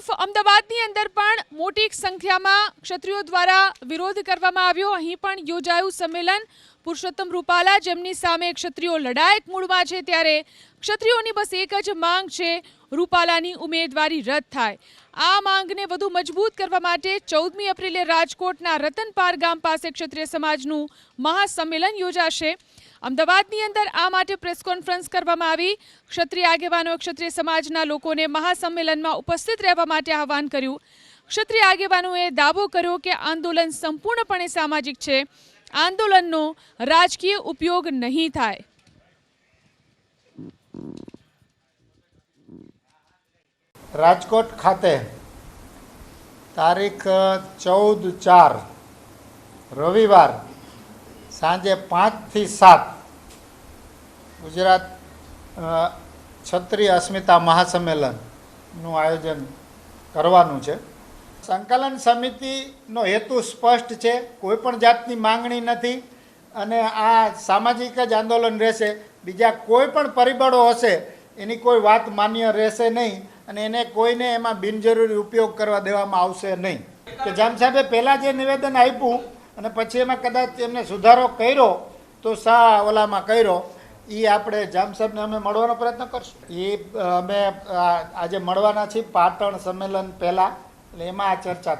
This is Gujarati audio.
તરફ અમદાવાદની અંદર પણ મોટી સંખ્યામાં ક્ષત્રિયો દ્વારા વિરોધ કરવામાં આવ્યો. અહીં પણ યોજાયું સંમેલન. પુરુષોત્તમ રૂપાલા જેમની સામે ક્ષત્રિયો લડાયક મૂળમાં છે ત્યારે ક્ષત્રિયોની બસ એક જ માંગ છે, રૂપાલાની ઉમેદવારી રદ થાય. આ માંગને વધુ મજબૂત કરવા માટે ચૌદમી એપ્રિલે રાજકોટના રતનપાર ગામ પાસે ક્ષત્રિય સમાજનું મહાસંમેલન યોજાશે. અમદાવાદની અંદર આ માટે પ્રેસ કોન્ફરન્સ કરવામાં આવી. ક્ષત્રિય આગેવાનો ક્ષત્રિય સમાજના લોકોને મહાસંમેલનમાં ઉપસ્થિત રહેવા માટે આહવાન કર્યું. ક્ષત્રિય આગેવાનોએ દાવો કર્યો કે આંદોલન સંપૂર્ણપણે સામાજિક છે. આંદોલનનો રાજકીય ઉપયોગ નહીં થાય. રાજકોટ ખાતે તારીખ ચૌદ ચાર રવિવાર સાંજે પાંચથી સાત ગુજરાત ક્ષત્રિય અસ્મિતા મહાસંમેલનનું આયોજન કરવાનું છે. સંકલન સમિતિનો હેતુ સ્પષ્ટ છે, કોઈ પણ જાતની માંગણી નથી અને આ સામાજિક જ આંદોલન રહેશે. બીજા કોઈ પણ પરિબળો હશે, એની કોઈ વાત માન્ય રહેશે નહીં અને એને કોઈને એમાં બિનજરૂરી ઉપયોગ કરવા દેવામાં આવશે નહીં. કે જામ સાહેબે પહેલાં જે નિવેદન આપ્યું અને પછી એમાં કદાચ એમને સુધારો કર્યો, તો સા ઓલામાં કર્યો, એ આપણે જામ સાહેબને અમે મળવાનો પ્રયત્ન કરશું. એ અમે આજે મળવાના છીએ પાટણ સંમેલન પહેલાં, એટલે એમાં આ ચર્ચા